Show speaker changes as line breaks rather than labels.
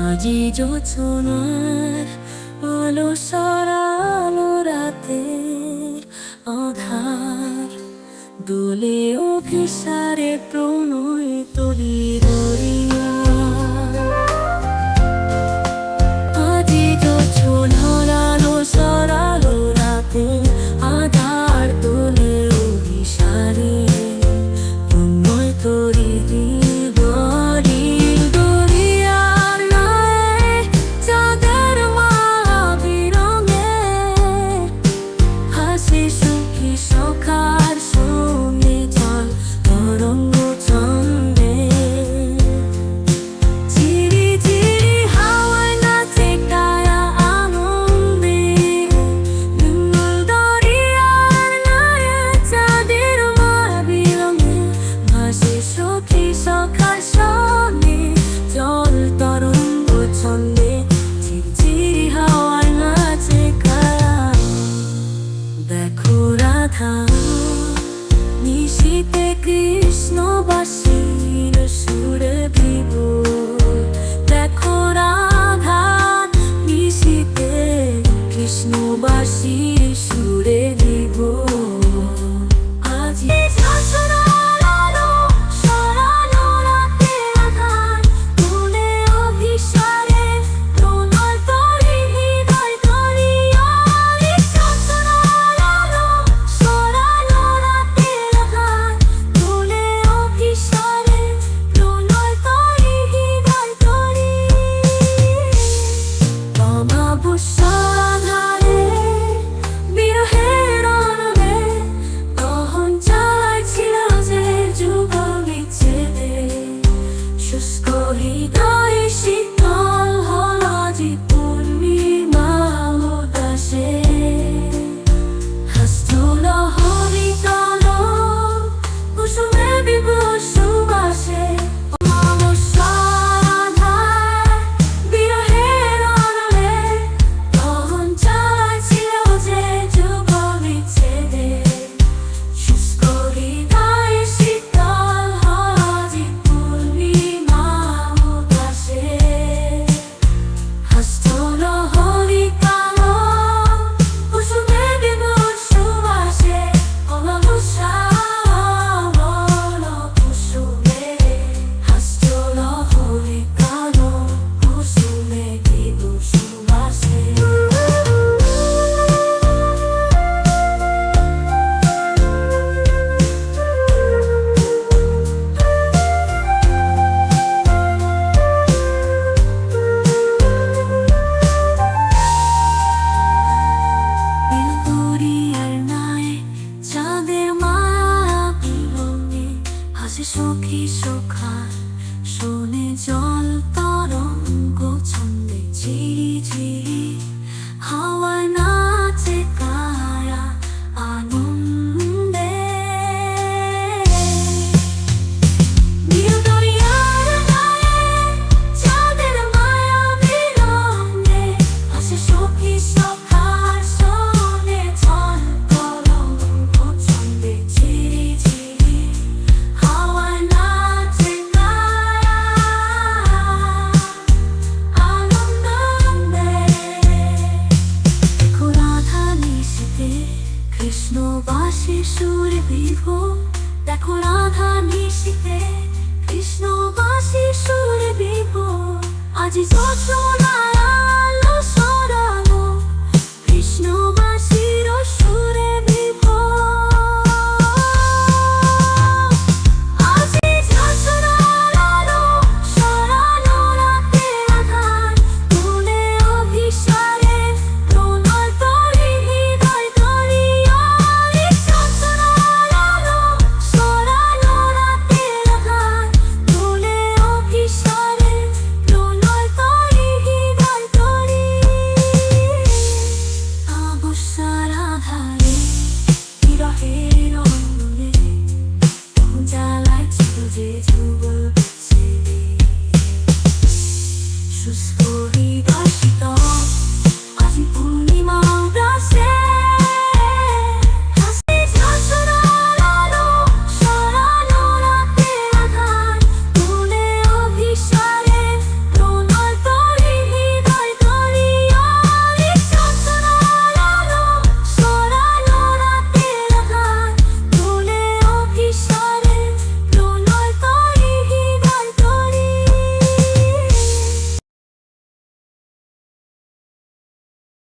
আজি জোছনার আলো সরালো রাতে অধার দোলে অভিসারে প্রণয় তলির সুর বিভো দেখো রাধা নিশিতে কৃষ্ণ বাসি সুর বিভো। আজি সচল did you